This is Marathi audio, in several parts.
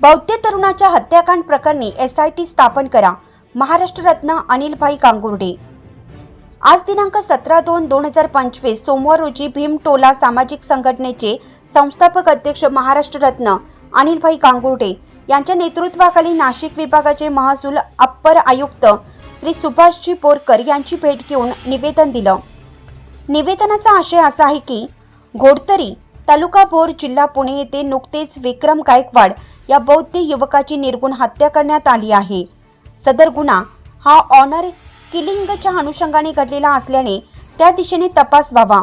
बौद्ध तरुणाच्या हत्याकांड प्रकरणी एस आय टी स्थापन करा. महाराष्ट्र रत्न अनिलभाई कांगुर्डे आज दिनांक सतरा दोन दोन हजार पंचवीस सोमवार रोजी भीमटोला सामाजिक संघटनेचे संस्थापक अध्यक्ष महाराष्ट्र रत्न अनिलभाई गांगुर्डे यांच्या नेतृत्वाखाली नाशिक विभागाचे महसूल अप्पर आयुक्त श्री सुभाषजी बोरकर यांची भेट घेऊन निवेदन दिलं. निवेदनाचा आशय असा आहे की घोडतरी तालुका भोर जिल्हा पुणे येथे नुकतेच विक्रम गायकवाड या बौद्ध युवकाची निर्गुण हत्या करण्यात आली आहे. सदर गुन्हा हा ऑनर किलिंगच्या अनुषंगाने घडलेला असल्याने त्या दिशेने तपास व्हावा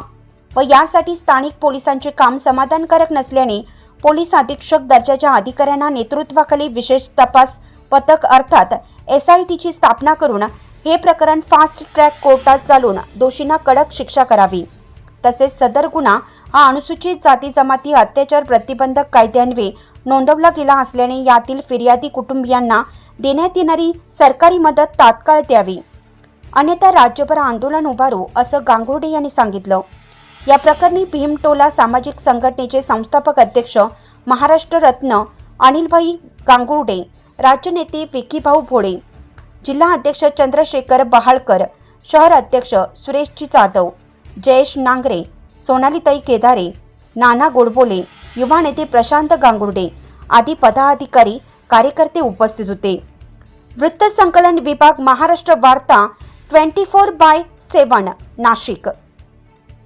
व यासाठी स्थानिक पोलिसांचे काम समाधानकारक नसल्याने पोलीस अधीक्षक दर्जाच्या अधिकाऱ्यांना नेतृत्वाखाली विशेष तपास पथक अर्थात एस आय टीची स्थापना करून हे प्रकरण फास्ट ट्रॅक कोर्टात चालून दोषींना कडक शिक्षा करावी. तसेच सदर गुन्हा हा अनुसूचित जाती जमाती अत्याचार प्रतिबंधक कायद्यान्वये नोंदवला गेला असल्याने यातील फिर्यादी कुटुंबियांना देण्यात येणारी सरकारी मदत तात्काळ द्यावी. अन्यथा राज्यभर आंदोलन उभारू असं गांगुर्डे यांनी सांगितलं. या प्रकरणी भीमटोला सामाजिक संघटनेचे संस्थापक अध्यक्ष महाराष्ट्र रत्न अनिलभाई गांगुर्डे राज्यनेते विकीभाऊ भोळे जिल्हा अध्यक्ष चंद्रशेखर बहाळकर शहर अध्यक्ष सुरेशजी जाधव जयेश नांगरे सोनालीताई केदारे नाना गोडबोले युवा नेते प्रशांत गांगुर्डे आदी पदाधिकारी कार्यकर्ते उपस्थित होते. वृत्त संकलन विभाग महाराष्ट्र वार्ता twenty four by seven Nashik.